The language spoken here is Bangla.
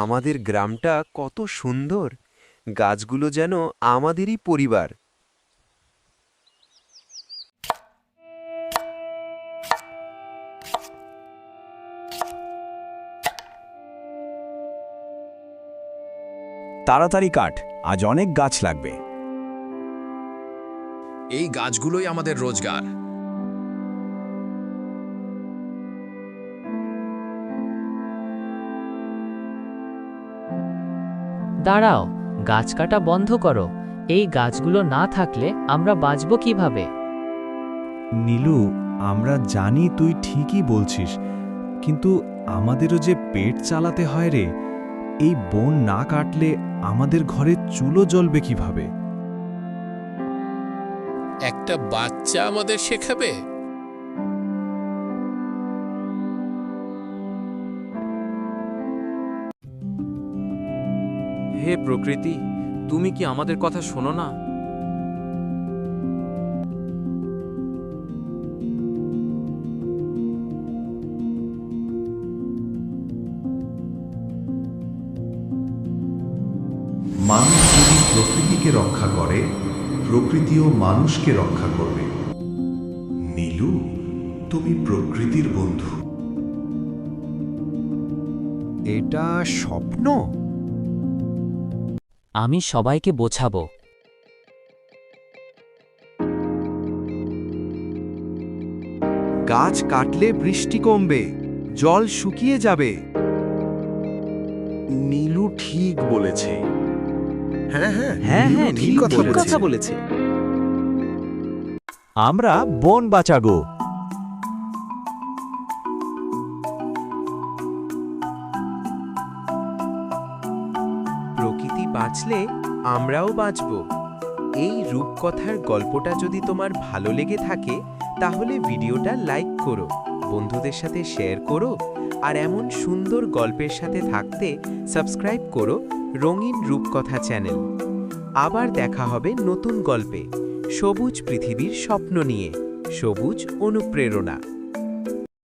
আমাদের গ্রামটা কত সুন্দর। গাছগুলো যেন আমাদেরই পরিবার। তাড়াতাড়ি কাঠ আজ অনেক গাছ লাগবে। এই গাছগুলোই আমাদের রোজগার। দাঁড়াও গাছ কাটা বন্ধ করো। এই গাছগুলো না থাকলে আমরা বাঁচব কীভাবে? নীলু আমরা জানি তুই ঠিকই বলছিস কিন্তু আমাদেরও যে পেট চালাতে হয় রে এই বন না কাটলে আমাদের ঘরে চুলো জ্বলবে কীভাবে? একটা বাচ্চা আমাদের শেখাবে? হে প্রকৃতি তুমি কি আমাদের কথা শোনো না? মানুষ যদি প্রকৃতিকে রক্ষা করে প্রকৃতিও মানুষকে রক্ষা করবে। নীলু তুমি প্রকৃতির বন্ধু। এটা স্বপ্ন? আমি সবাইকে বোঝাবো। গাছ কাটলে বৃষ্টি কমবে জল শুকিয়ে যাবে। নীলু ঠিক বলেছে। হ্যাঁ হ্যাঁ হ্যাঁ হ্যাঁ ঠিক কথা বলেছে। আমরা বন বাঁচাগো বাঁচলে আমরাও বাঁচব। এই রূপকথার গল্পটা যদি তোমার ভালো লেগে থাকে, তাহলে ভিডিওটা লাইক করো, বন্ধুদের সাথে শেয়ার করো, আর এমন সুন্দর গল্পের সাথে থাকতে সাবস্ক্রাইব করো রঙিন রূপকথা চ্যানেল। আবার দেখা হবে নতুন গল্পে। সবুজ পৃথিবীর স্বপ্ন নিয়ে। সবুজ অনুপ্রেরণা।